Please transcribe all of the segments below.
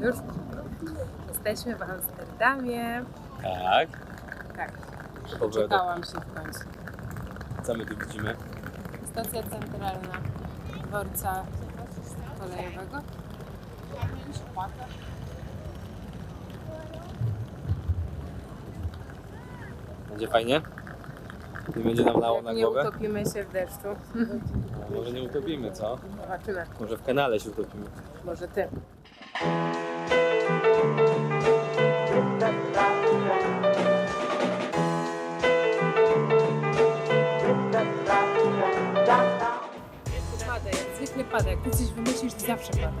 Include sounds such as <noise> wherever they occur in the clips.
Już jesteśmy w Amsterdamie. Tak. Tak, Pogoda. czekałam się w końcu. Co my tu widzimy? Stacja centralna dworca kolejowego. Będzie fajnie? Nie będzie nam lało na Jak nie głowę? utopimy się w deszczu. A Może nie utopimy, co? Zobaczymy. Może w kanale się utopimy. Może ty. Pada. Jak ty coś wymyślisz, to zawsze pada.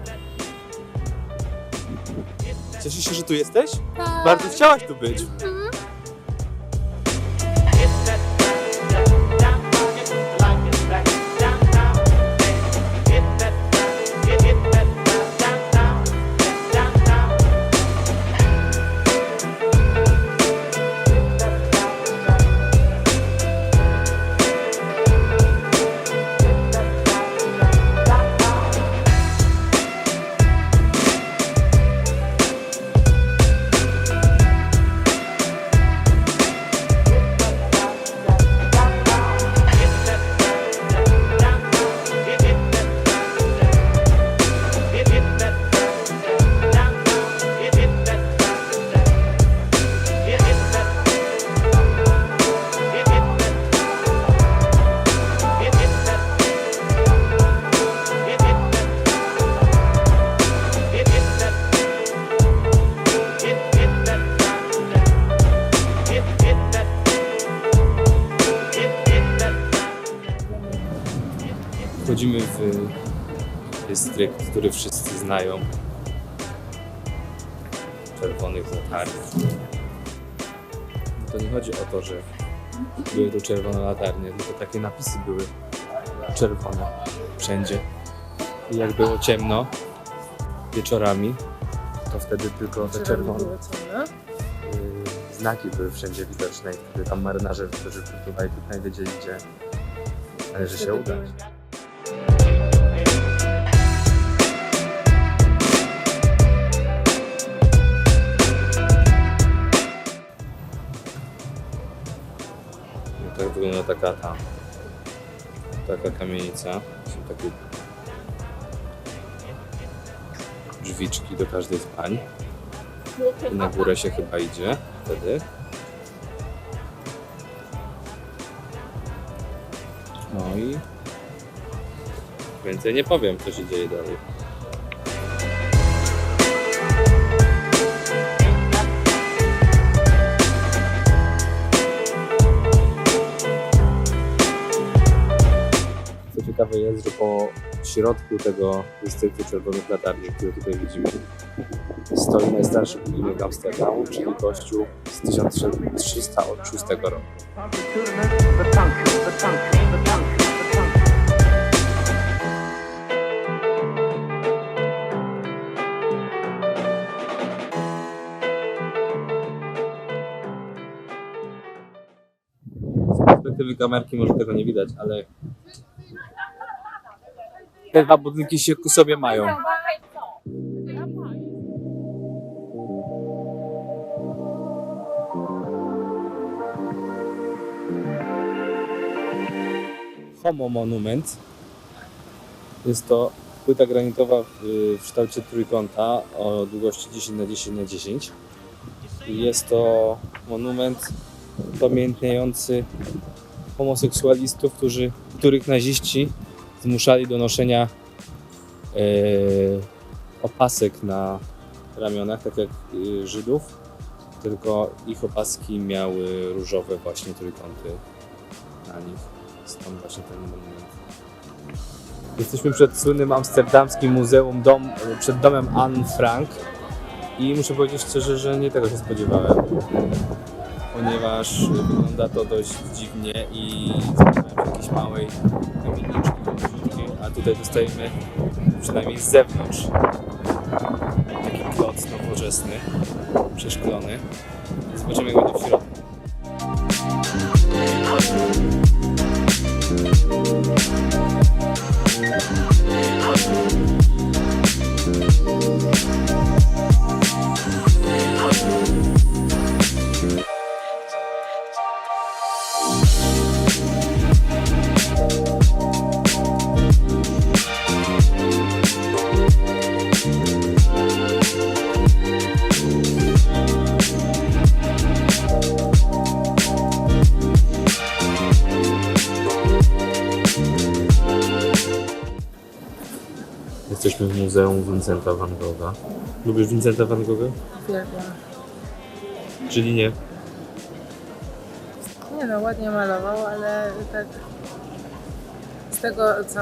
Cieszysz się, że tu jesteś? Tak. Bardzo chciałaś tu być. Wchodzimy w dystrykt, który wszyscy znają. Czerwonych latarni. To nie chodzi o to, że były tu czerwone latarnie, tylko takie napisy były czerwone wszędzie. I jak było ciemno wieczorami, to wtedy tylko te czerwone yy, znaki były wszędzie widoczne i wtedy tam marynarze, którzy pływali tutaj wiedzieli, gdzie należy się udać. Wygląda taka ta taka kamienica. Są takie drzwiczki do każdej z pań. I na górę się chyba idzie wtedy. No i więcej nie powiem, co się dzieje dalej. Ciekawe jest, że po środku tego dystryktu czerwonych latarni, który tutaj widzimy, stoi najstarszy budynek Amsterdamu, czyli kościół z 1306 roku. Z perspektywy kamerki może tego nie widać, ale te dwa budynki się ku sobie mają. Homo Monument. Jest to płyta granitowa w, kształcie trójkąta o długości 10 na 10 na 10. I Jest to monument upamiętniający homoseksualistów, którzy, których naziści zmuszali do noszenia e, opasek na ramionach, tak jak e, Żydów, tylko ich opaski miały różowe właśnie trójkąty na nich. Stąd właśnie ten monument. Jesteśmy przed słynnym amsterdamskim muzeum, dom, przed domem Anne Frank i muszę powiedzieć szczerze, że nie tego się spodziewałem ponieważ wygląda to dość dziwnie i spodziewałem jakiejś małej kamieniczki tutaj dostajemy przynajmniej z zewnątrz taki kloc nowoczesny, przeszklony. Zobaczymy jak będzie w. Vincenta van Gogha. Lubisz Vincenta van Gogha? Uwielbiam. Czyli nie. Nie no, ładnie malował, ale tak z tego, co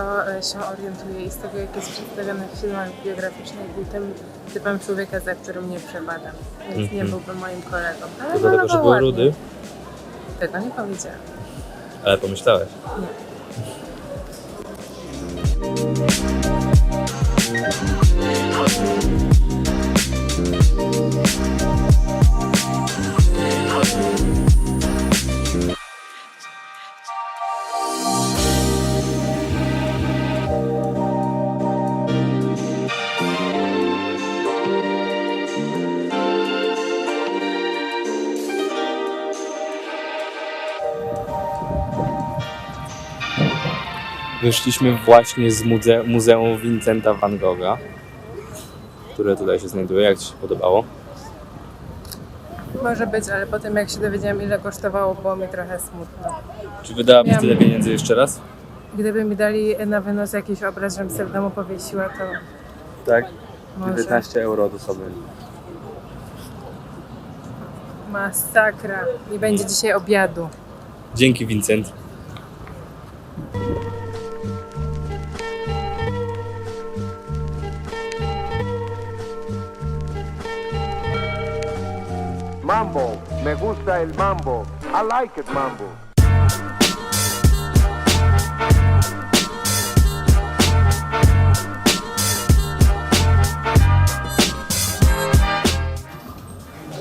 się orientuję i z tego, jak jest przedstawione w filmach biograficznych, był tym typem człowieka, za którym nie przepadam. Więc nie Mhm. byłby moim kolegą. Ale To dlatego, że był ładnie. rudy, Tego nie powiedziałem. ale pomyślałeś. Thank Wyszliśmy właśnie z muze Muzeum Vincenta van Gogha, które tutaj się znajduje. Jak Ci się podobało? Może być, ale po tym jak się dowiedziałam ile kosztowało, było mi trochę smutno. Czy wydałabyś Miałam- tyle pieniędzy jeszcze raz? Gdyby mi dali na wynos jakiś obraz, żebym sobie w domu powiesiła, to Tak. może. euro od osoby. Masakra. Nie będzie dzisiaj obiadu. Dzięki Vincent. Mambo, me gusta el mambo. I like it, mambo.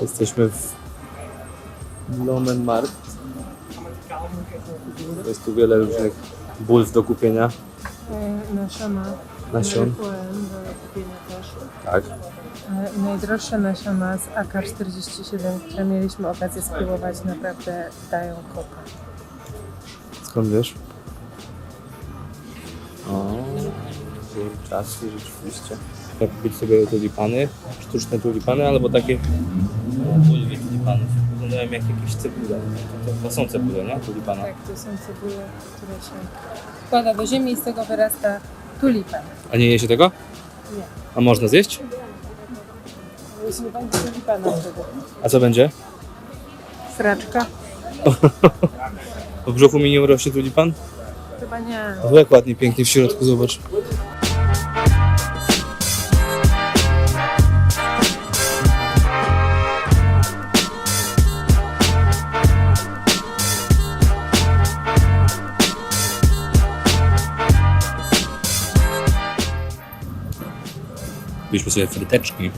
Jesteśmy w Blumenmarkt. Jest tu wiele różnych bulw do kupienia. E, Nasiona. Nasion. Do kupienia też. Tak. E, Najdroższe nasiona z AK-47, które mieliśmy okazję spróbować, naprawdę dają koka. Skąd wiesz? O, kurczaki rzeczywiście. Tak być sobie tulipany, sztuczne tulipany, albo takie bulwy tulipanów. Wyglądają jak jakieś cebule. To, to są cebule, nie? Tulipana. Tak, to są cebule, które się wkłada do ziemi i z tego wyrasta tulipan. A nie je się tego? Nie. A można zjeść? Jeśli będzie wtedy. A co będzie? Sraczka? <laughs> W brzuchu mi nie urośnie tulipan? Chyba nie. Jak ładnie, pięknie w środku, zobacz. Byliśmy sobie fryteczki.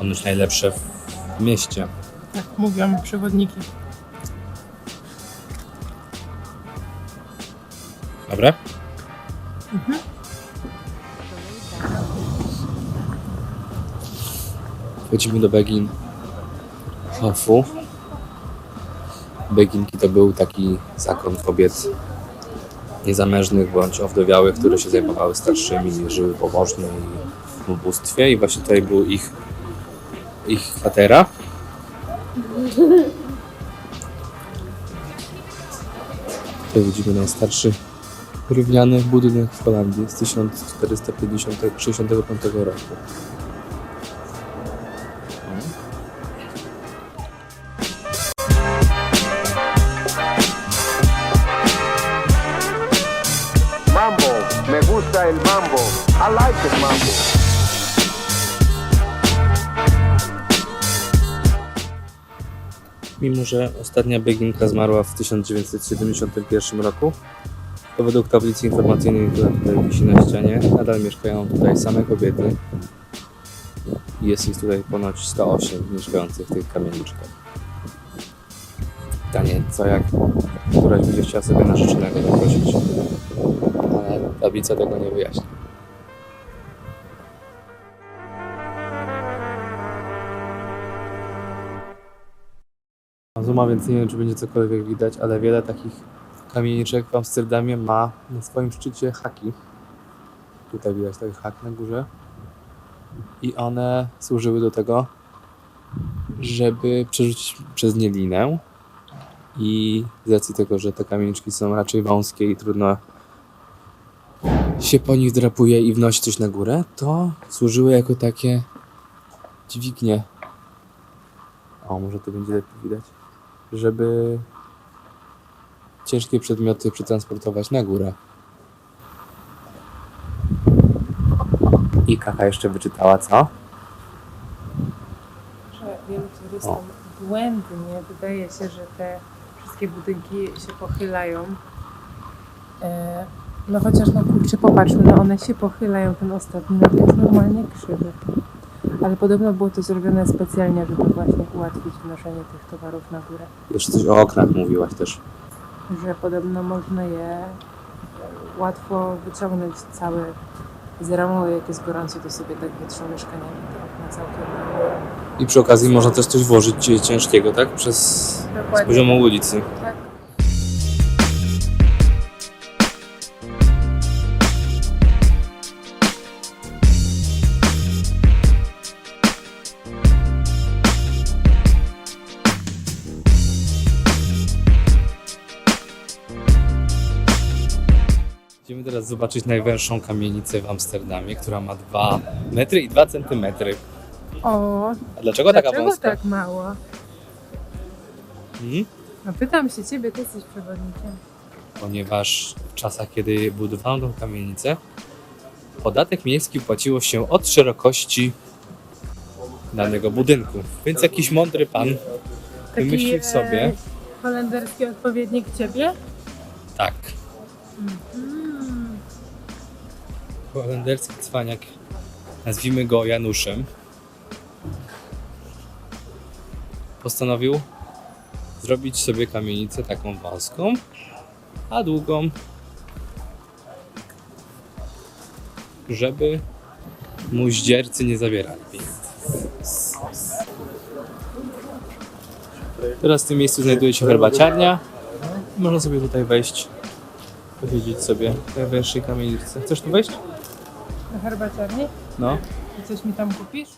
Ponoć najlepsze w mieście. Tak mówią przewodniki. Dobra? Wchodzimy do Begin Hofu. Beginki to był taki zakon kobiet niezamężnych bądź owdowiałych, które się zajmowały starszymi, żyły pobożnie i w ubóstwie i właśnie tutaj był ich ich kwatera. Tutaj widzimy najstarszy drewniany budynek w Holandii z 1465 roku. Mambo, me gusta el mambo. I like it, mambo. Mimo, że ostatnia Beginka zmarła w 1971 roku, to według tablicy informacyjnej, która tutaj wisi na ścianie, nadal mieszkają tutaj same kobiety. Jest ich tutaj ponoć 108 mieszkających w tych kamieniczkach. Pytanie, co jak któraś będzie chciała sobie narzeczonego zaprosić, ale tablica tego nie wyjaśnia. Zuma, więc nie wiem, czy będzie cokolwiek widać, ale wiele takich kamieniczek w Amsterdamie ma na swoim szczycie haki. Tutaj widać taki hak na górze. I one służyły do tego, żeby przerzucić przez nie linę. I z racji tego, że te kamieniczki są raczej wąskie i trudno się po nich drapuje i wnosi coś na górę, to służyły jako takie dźwignie. O, może to będzie lepiej widać. Żeby ciężkie przedmioty przetransportować na górę. I kaka jeszcze wyczytała co? Że wielu turystom błędnie wydaje się, że te wszystkie budynki się pochylają. E, No chociaż no kurczę, popatrzmy, no one się pochylają, ten ostatni, no to jest normalnie krzywy. Ale podobno było to zrobione specjalnie, żeby właśnie ułatwić wnoszenie tych towarów na górę. Jeszcze coś o oknach mówiłaś też. Że podobno można je łatwo wyciągnąć całe z ramo, jak jest gorąco, to sobie tak wietrzą mieszkaniami te okna całkiem. I przy okazji można też coś włożyć ciężkiego, tak? Przez z Dokładnie. poziomu ulicy. Zobaczyć najwęższą kamienicę w Amsterdamie, która ma 2 metry i 2 centymetry. O, A dlaczego taka dlaczego wąska? tak mało? Mhm. No pytam się ciebie, ty jesteś przewodnikiem. Ponieważ w czasach, kiedy budowano tą kamienicę, podatek miejski płaciło się od szerokości danego budynku. Więc jakiś mądry pan wymyślił e, sobie, holenderski odpowiednik ciebie? tak, Mm. Holenderski cwaniak, nazwijmy go Januszem, postanowił zrobić sobie kamienicę taką wąską, a długą, żeby muździercy nie zabierali pieniędzy. Teraz w tym miejscu znajduje się herbaciarnia. Można sobie tutaj wejść, posiedzieć sobie w najwyższej kamienicy. Chcesz tu wejść? Na herbaciarni? No. I coś mi tam kupisz?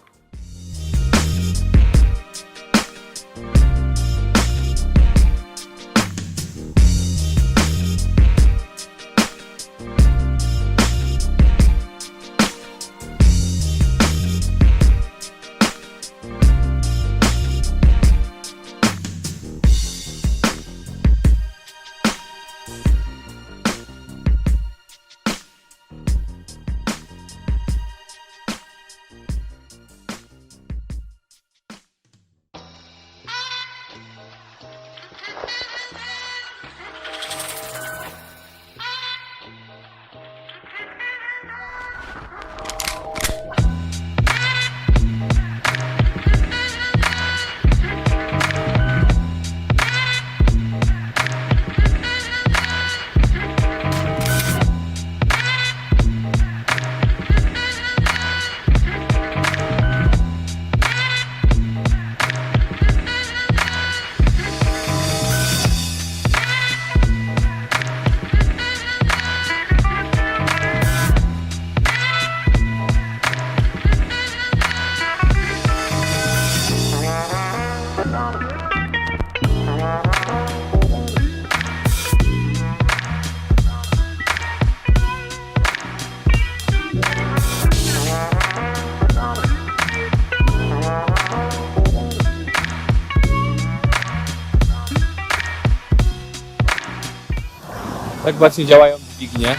Właśnie działają dźwignie.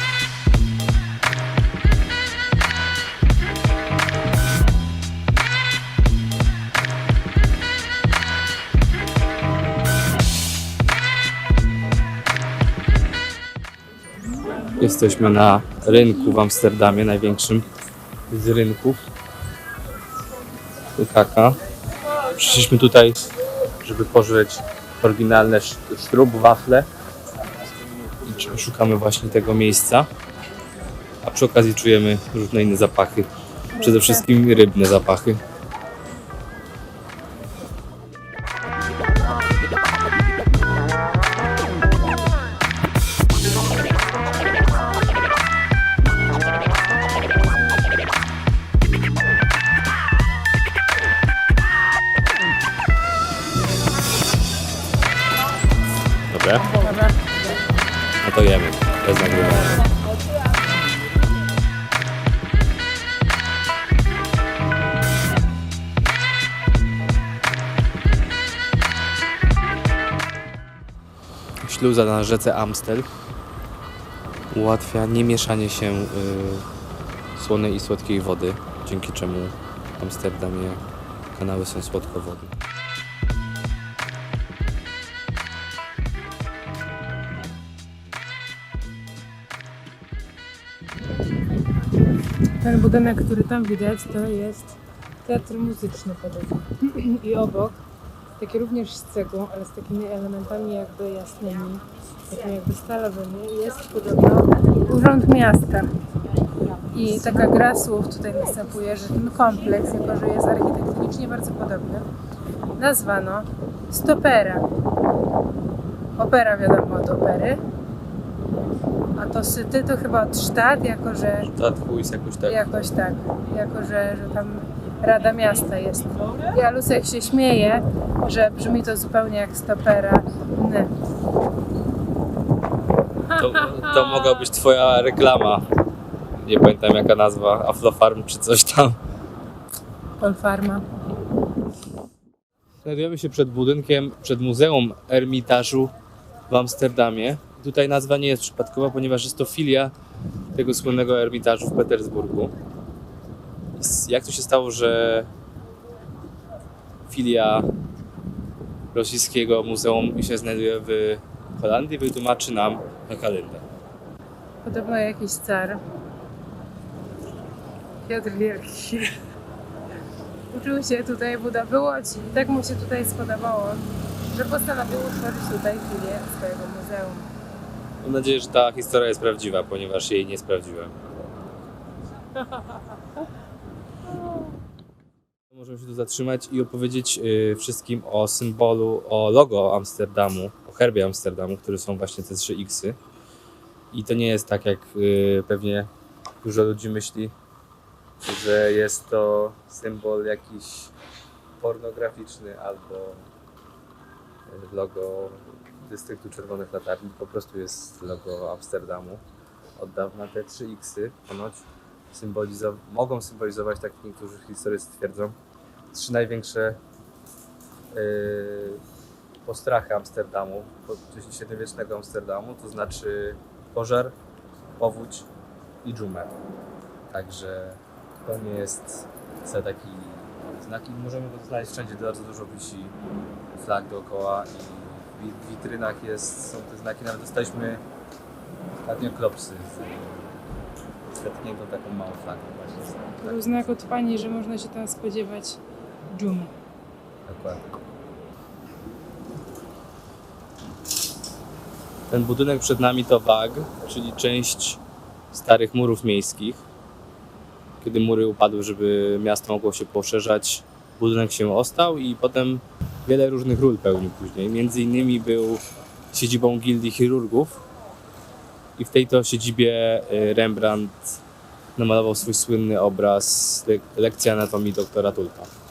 Jesteśmy na rynku w Amsterdamie, największym z rynków. Kaka. Przyszliśmy tutaj, żeby pożyć oryginalne sz- sztrub, wafle szukamy właśnie tego miejsca. A przy okazji czujemy różne inne zapachy. Przede wszystkim rybne zapachy. Śluza na rzece Amstel ułatwia niemieszanie się y, słonej i słodkiej wody, dzięki czemu w Amsterdamie kanały są słodkowodne. Ten budynek, który tam widać, to jest teatr muzyczny podobno. <clears throat> I obok, taki również z cegłą, ale z takimi elementami jakby jasnymi, takimi jakby stalowymi, jest podobno urząd miasta. I taka gra słów tutaj następuje, że ten kompleks, jako że jest architektonicznie bardzo podobny, nazwano Stopera. Opera wiadomo od opery, a to syty to chyba od sztat, jako że Tatku jest jakoś tak. Jakoś tak, jako że, że tam Rada Miasta jest. Ja Lusek się śmieje, że brzmi to zupełnie jak stopera. N. To, to mogła być twoja reklama. Nie pamiętam jaka nazwa, Aflofarm czy coś tam. Polfarma. Znajdujemy się przed budynkiem, przed Muzeum Ermitażu w Amsterdamie. Tutaj nazwa nie jest przypadkowa, ponieważ jest to filia tego słynnego Ermitażu w Petersburgu. Jak to się stało, że filia rosyjskiego muzeum się znajduje w Holandii, wytłumaczy nam Hakalinda. Podobno jakiś car. Piotr Wielki. Uczył się tutaj budowy łodzi. Tak mu się tutaj spodobało, że postanowił utworzyć tutaj filię swojego muzeum. Mam nadzieję, że ta historia jest prawdziwa, ponieważ jej nie sprawdziłem. <laughs> Możemy się tu zatrzymać i opowiedzieć y, wszystkim o symbolu, o logo Amsterdamu, o herbie Amsterdamu, które są właśnie te trzy X-y. I to nie jest tak, jak y, pewnie dużo ludzi myśli, że jest to symbol jakiś pornograficzny albo y, logo dystryktu Czerwonych Latarni. Po prostu jest logo Amsterdamu. Od dawna te trzy X-y ponoć symbolizo- mogą symbolizować, tak niektórzy historycy twierdzą, trzy największe yy, postrachy Amsterdamu, średniowiecznego Amsterdamu, to znaczy pożar, powódź i dżumę. Także to nie jest za taki znak i możemy go znaleźć wszędzie, bardzo dużo wisi flag dookoła i w witrynach jest, są te znaki, nawet dostaliśmy ostatnio klopsy z, z letniego taką małą flagą właśnie. To był znak od pani, że można się tam spodziewać dżumy. Dokładnie. Ten budynek przed nami to WAG, czyli część starych murów miejskich. Kiedy mury upadły, żeby miasto mogło się poszerzać, budynek się ostał i potem wiele różnych ról pełnił później. Między innymi był siedzibą Gildii Chirurgów i w tej to siedzibie y, Rembrandt namalował swój słynny obraz Le- Lekcja anatomii doktora Tulpa.